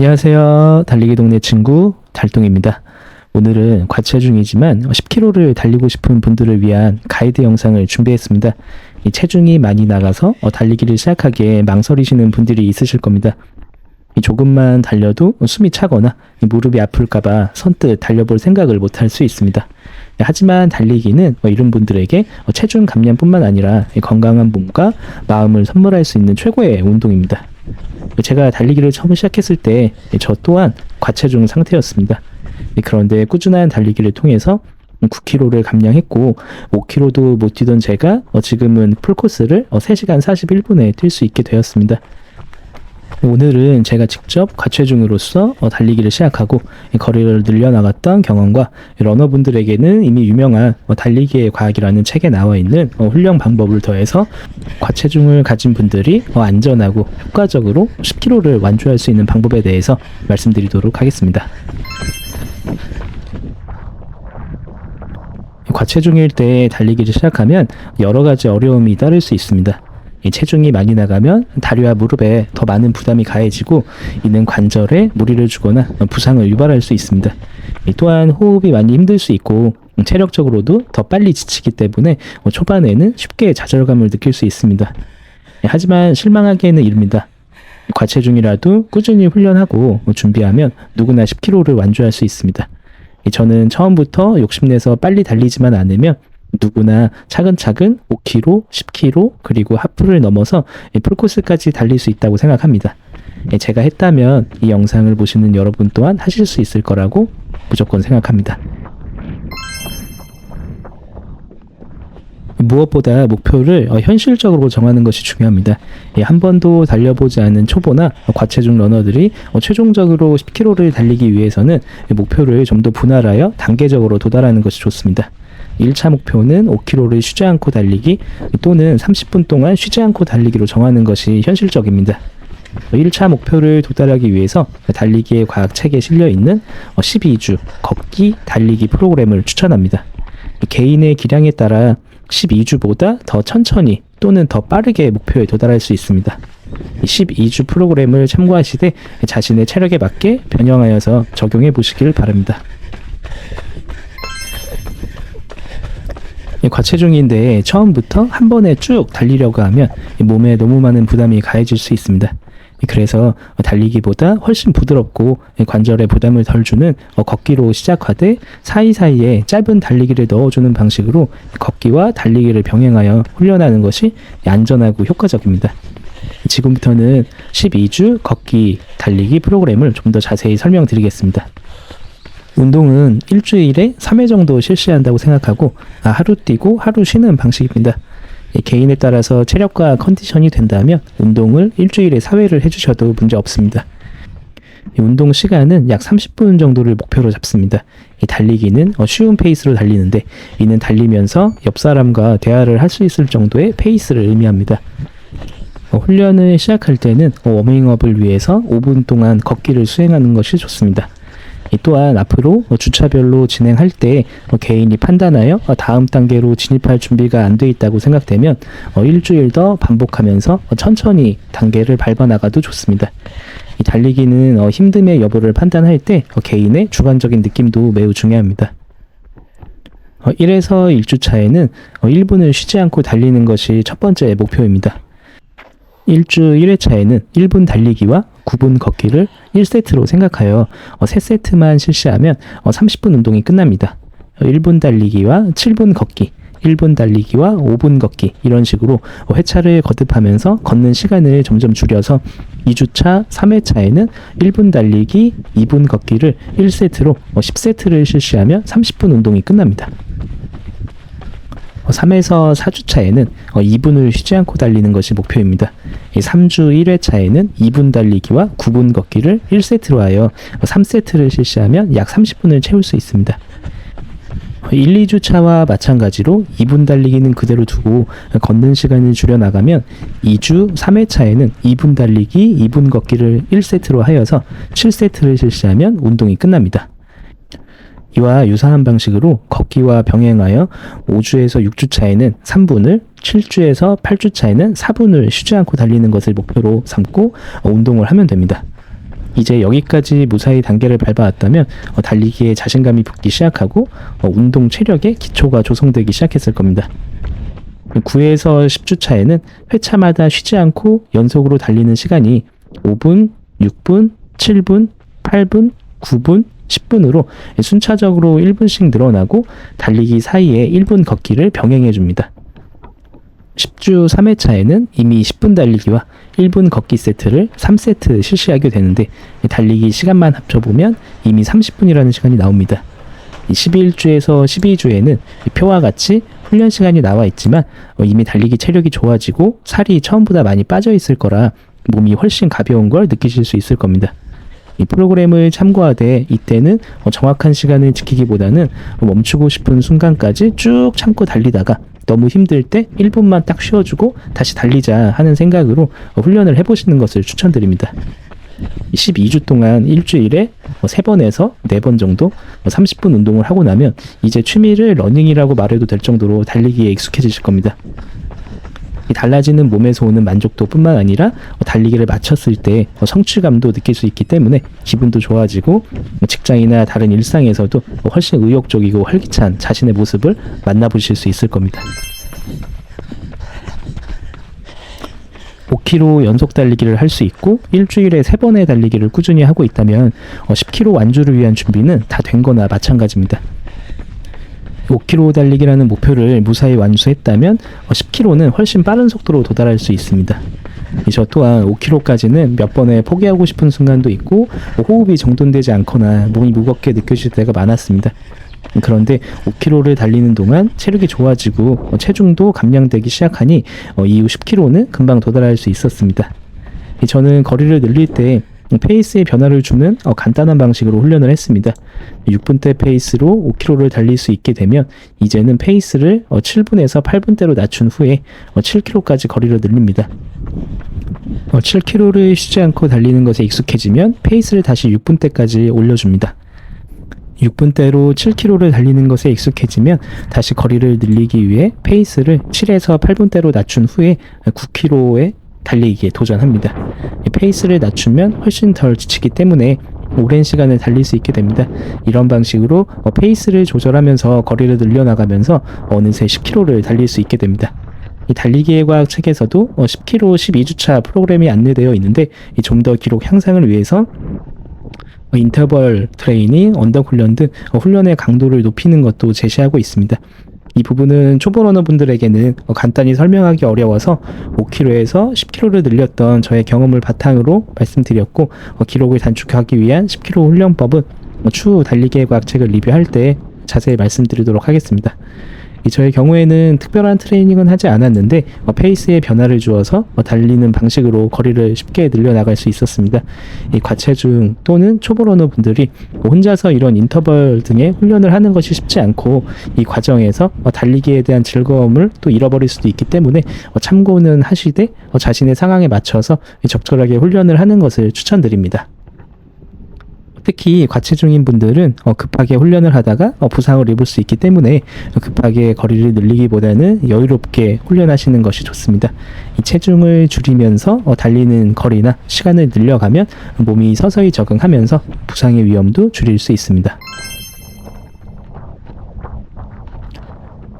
안녕하세요. 달리기 동네 친구 달동입니다. 오늘은 과체중이지만 10km를 달리고 싶은 분들을 위한 가이드 영상을 준비했습니다. 이 체중이 많이 나가서 어, 달리기를 시작하기에 망설이시는 분들이 있으실 겁니다. 이 조금만 달려도 숨이 차거나 이 무릎이 아플까봐 선뜻 달려볼 생각을 못할 수 있습니다. 하지만 달리기는 어, 이런 분들에게 어, 체중 감량뿐만 아니라 이 건강한 몸과 마음을 선물할 수 있는 최고의 운동입니다. 제가 달리기를 처음 시작했을 때 저 또한 과체중 상태였습니다. 그런데 꾸준한 달리기를 통해서 9kg를 감량했고 5kg도 못 뛰던 제가 어, 지금은 풀코스를 3시간 41분에 뛸 수 있게 되었습니다. 오늘은 제가 직접 과체중으로서 어, 달리기를 시작하고 이 거리를 늘려나갔던 경험과 러너분들에게는 이미 유명한 어, 달리기의 과학이라는 책에 나와 있는 어, 훈련 방법을 더해서 과체중을 가진 분들이 어, 안전하고 효과적으로 10kg를 완주할 수 있는 방법에 대해서 말씀드리도록 하겠습니다. 과체중일 때 달리기를 시작하면 여러 가지 어려움이 따를 수 있습니다. 이 체중이 많이 나가면 다리와 무릎에 더 많은 부담이 가해지고 이는 관절에 무리를 주거나 부상을 유발할 수 있습니다. 이 또한 호흡이 많이 힘들 수 있고 체력적으로도 더 빨리 지치기 때문에 초반에는 쉽게 좌절감을 느낄 수 있습니다. 하지만 실망하기에는 이릅니다. 과체중이라도 꾸준히 훈련하고 준비하면 누구나 10kg를 완주할 수 있습니다. 저는 처음부터 욕심내서 빨리 달리지만 않으면 누구나 차근차근 5km, 10km, 그리고 하프를 넘어서 풀코스까지 달릴 수 있다고 생각합니다. 제가 했다면 이 영상을 보시는 여러분 또한 하실 수 있을 거라고 무조건 생각합니다. 무엇보다 목표를 어, 현실적으로 정하는 것이 중요합니다. 예, 한 번도 달려보지 않은 초보나 과체중 러너들이 어, 최종적으로 10km를 달리기 위해서는 목표를 좀 더 분할하여 단계적으로 도달하는 것이 좋습니다. 1차 목표는 5km를 쉬지 않고 달리기 또는 30분 동안 쉬지 않고 달리기로 정하는 것이 현실적입니다. 1차 목표를 도달하기 위해서 달리기의 과학 책에 실려 있는 12주 걷기 달리기 프로그램을 추천합니다. 개인의 기량에 따라 12주보다 더 천천히 또는 더 빠르게 목표에 도달할 수 있습니다. 12주 프로그램을 참고하시되 자신의 체력에 맞게 변형하여서 적용해 보시길 바랍니다. 과체중인데 처음부터 한 번에 쭉 달리려고 하면 몸에 너무 많은 부담이 가해질 수 있습니다. 그래서 달리기보다 훨씬 부드럽고 관절에 부담을 덜 주는 걷기로 시작하되 사이사이에 짧은 달리기를 넣어주는 방식으로 걷기와 달리기를 병행하여 훈련하는 것이 안전하고 효과적입니다. 지금부터는 12주 걷기 달리기 프로그램을 좀 더 자세히 설명드리겠습니다. 운동은 일주일에 3회 정도 실시한다고 생각하고 아, 하루 뛰고 하루 쉬는 방식입니다. 개인에 따라서 체력과 컨디션이 된다면 운동을 일주일에 4회를 해주셔도 문제 없습니다. 운동 시간은 약 30분 정도를 목표로 잡습니다. 이 달리기는 어, 쉬운 페이스로 달리는데 이는 달리면서 옆 사람과 대화를 할 수 있을 정도의 페이스를 의미합니다. 어, 훈련을 시작할 때는 어, 워밍업을 위해서 5분 동안 걷기를 수행하는 것이 좋습니다. 또한 앞으로 뭐 주차별로 진행할 때뭐 개인이 판단하여 다음 단계로 진입할 준비가 안 돼 있다고 생각되면 어, 일주일 더 반복하면서 천천히 단계를 밟아 나가도 좋습니다. 이 달리기는 어, 힘듦의 여부를 판단할 때 어, 개인의 주관적인 느낌도 매우 중요합니다. 1에서 1주차에는 1분을 쉬지 않고 달리는 것이 첫 번째 목표입니다. 1주 1회차에는 1분 달리기와 9분 걷기를 1세트로 생각하여 3세트만 어, 실시하면 30분 어, 운동이 끝납니다. 1분 달리기와 7분 걷기, 1분 달리기와 5분 걷기 이런 식으로 회차를 거듭하면서 걷는 시간을 점점 줄여서 2주차, 3회차에는 1분 달리기, 2분 걷기를 1세트로 10세트를 실시하면 30분 운동이 끝납니다. 3에서 4주차에는 2분을 쉬지 않고 달리는 것이 목표입니다. 3주 1회차에는 2분 달리기와 9분 걷기를 1세트로 하여 3세트를 실시하면 약 30분을 채울 수 있습니다. 1, 2주차와 마찬가지로 2분 달리기는 그대로 두고 걷는 시간을 줄여나가면 2주 3회차에는 2분 달리기, 2분 걷기를 1세트로 하여서 7세트를 실시하면 운동이 끝납니다. 이와 유사한 방식으로 걷기와 병행하여 5주에서 6주 차에는 3분을, 7주에서 8주 차에는 4분을 쉬지 않고 달리는 것을 목표로 삼고 운동을 하면 됩니다. 이제 여기까지 무사히 단계를 밟아왔다면 어, 달리기에 자신감이 붙기 시작하고 어, 운동 체력의 기초가 조성되기 시작했을 겁니다. 9에서 10주 차에는 회차마다 쉬지 않고 연속으로 달리는 시간이 5분, 6분, 7분, 8분, 9분, 10분으로 순차적으로 1분씩 늘어나고 달리기 사이에 1분 걷기를 병행해 줍니다. 10주 3회차에는 이미 10분 달리기와 1분 걷기 세트를 3세트 실시하게 되는데 달리기 시간만 합쳐보면 이미 30분이라는 시간이 나옵니다. 11주에서 12주에는 표와 같이 훈련 시간이 나와 있지만 어, 이미 달리기 체력이 좋아지고 살이 처음보다 많이 빠져 있을 거라 몸이 훨씬 가벼운 걸 느끼실 수 있을 겁니다. 이 프로그램을 참고하되 이때는 어, 정확한 시간을 지키기보다는 멈추고 싶은 순간까지 쭉 참고 달리다가 너무 힘들 때 1분만 딱 쉬어주고 다시 달리자 하는 생각으로 어, 훈련을 해보시는 것을 추천드립니다. 12주 동안 일주일에 3번에서 4번 정도 30분 운동을 하고 나면 이제 취미를 러닝이라고 말해도 될 정도로 달리기에 익숙해지실 겁니다. 이 달라지는 몸에서 오는 만족도뿐만 아니라 달리기를 마쳤을 때 성취감도 느낄 수 있기 때문에 기분도 좋아지고 직장이나 다른 일상에서도 훨씬 의욕적이고 활기찬 자신의 모습을 만나보실 수 있을 겁니다. 5km 연속 달리기를 할 수 있고 일주일에 3번의 달리기를 꾸준히 하고 있다면 10km 완주를 위한 준비는 다 된 거나 마찬가지입니다. 5km 달리기라는 목표를 무사히 완수했다면 10km는 훨씬 빠른 속도로 도달할 수 있습니다. 저 또한 5km까지는 몇 번에 포기하고 싶은 순간도 있고 호흡이 정돈되지 않거나 몸이 무겁게 느껴질 때가 많았습니다. 그런데 5km를 달리는 동안 체력이 좋아지고 체중도 감량되기 시작하니 이후 10km는 금방 도달할 수 있었습니다. 저는 거리를 늘릴 때 페이스의 변화를 주는 어, 간단한 방식으로 훈련을 했습니다. 6분대 페이스로 5km를 달릴 수 있게 되면 이제는 페이스를 어, 7분에서 8분대로 낮춘 후에 어, 7km까지 거리를 늘립니다. 어, 7km를 쉬지 않고 달리는 것에 익숙해지면 페이스를 다시 6분대까지 올려줍니다. 6분대로 7km를 달리는 것에 익숙해지면 다시 거리를 늘리기 위해 페이스를 7에서 8분대로 낮춘 후에 9km에 달리기에 도전합니다. 페이스를 낮추면 훨씬 덜 지치기 때문에 오랜 시간을 달릴 수 있게 됩니다. 이런 방식으로 어, 페이스를 조절하면서 거리를 늘려나가면서 어느새 10km를 달릴 수 있게 됩니다. 이 달리기의 과학 책에서도 10km 어, 12주차 프로그램이 안내되어 있는데 좀 더 기록 향상을 위해서 어, 인터벌 트레이닝, 언덕 훈련 등 훈련의 강도를 높이는 것도 제시하고 있습니다. 이 부분은 초보 러너분들에게는 간단히 설명하기 어려워서 5km에서 10km를 늘렸던 저의 경험을 바탕으로 말씀드렸고 기록을 단축하기 위한 10km 훈련법은 추후 달리기의 과학책을 리뷰할 때 자세히 말씀드리도록 하겠습니다. 저의 경우에는 특별한 트레이닝은 하지 않았는데 어, 페이스에 변화를 주어서 어, 달리는 방식으로 거리를 쉽게 늘려나갈 수 있었습니다. 이 과체중 또는 초보 러너 분들이 혼자서 이런 인터벌 등의 훈련을 하는 것이 쉽지 않고 이 과정에서 어, 달리기에 대한 즐거움을 또 잃어버릴 수도 있기 때문에 어, 참고는 하시되 어, 자신의 상황에 맞춰서 적절하게 훈련을 하는 것을 추천드립니다. 특히 과체중인 분들은 어, 급하게 훈련을 하다가 어, 부상을 입을 수 있기 때문에 급하게 거리를 늘리기보다는 여유롭게 훈련하시는 것이 좋습니다. 이 체중을 줄이면서 어, 달리는 거리나 시간을 늘려가면 몸이 서서히 적응하면서 부상의 위험도 줄일 수 있습니다.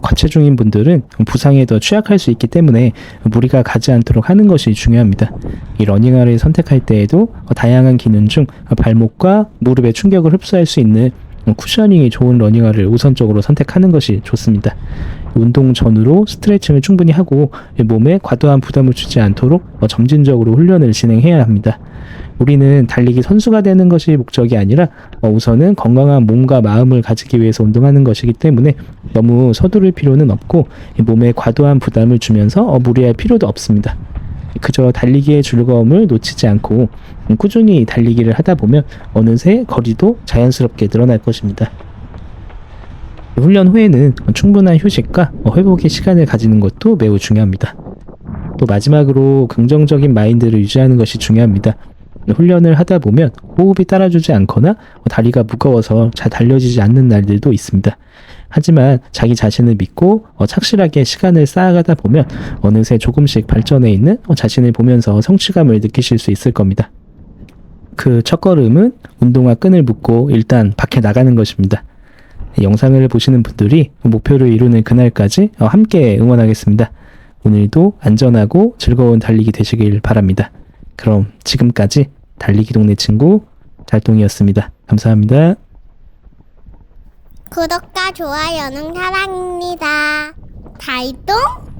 과체중인 분들은 부상에 더 취약할 수 있기 때문에 무리가 가지 않도록 하는 것이 중요합니다. 이 러닝화를 선택할 때에도 다양한 기능 중 발목과 무릎의 충격을 흡수할 수 있는 쿠셔닝이 좋은 러닝화를 우선적으로 선택하는 것이 좋습니다. 운동 전후로 스트레칭을 충분히 하고 몸에 과도한 부담을 주지 않도록 점진적으로 훈련을 진행해야 합니다. 우리는 달리기 선수가 되는 것이 목적이 아니라 어, 우선은 건강한 몸과 마음을 가지기 위해서 운동하는 것이기 때문에 너무 서두를 필요는 없고 몸에 과도한 부담을 주면서 어, 무리할 필요도 없습니다. 그저 달리기의 즐거움을 놓치지 않고 꾸준히 달리기를 하다 보면 어느새 거리도 자연스럽게 늘어날 것입니다. 훈련 후에는 충분한 휴식과 회복의 시간을 가지는 것도 매우 중요합니다. 또 마지막으로 긍정적인 마인드를 유지하는 것이 중요합니다. 훈련을 하다 보면 호흡이 따라주지 않거나 다리가 무거워서 잘 달려지지 않는 날들도 있습니다. 하지만 자기 자신을 믿고 어, 착실하게 시간을 쌓아가다 보면 어느새 조금씩 발전해 있는 어, 자신을 보면서 성취감을 느끼실 수 있을 겁니다. 그 첫걸음은 운동화 끈을 묶고 일단 밖에 나가는 것입니다. 영상을 보시는 분들이 목표를 이루는 그날까지 어, 함께 응원하겠습니다. 오늘도 안전하고 즐거운 달리기 되시길 바랍니다. 그럼 지금까지 달리기 동네 친구 달동이었습니다. 감사합니다. 구독과 좋아요는 사랑입니다. 달동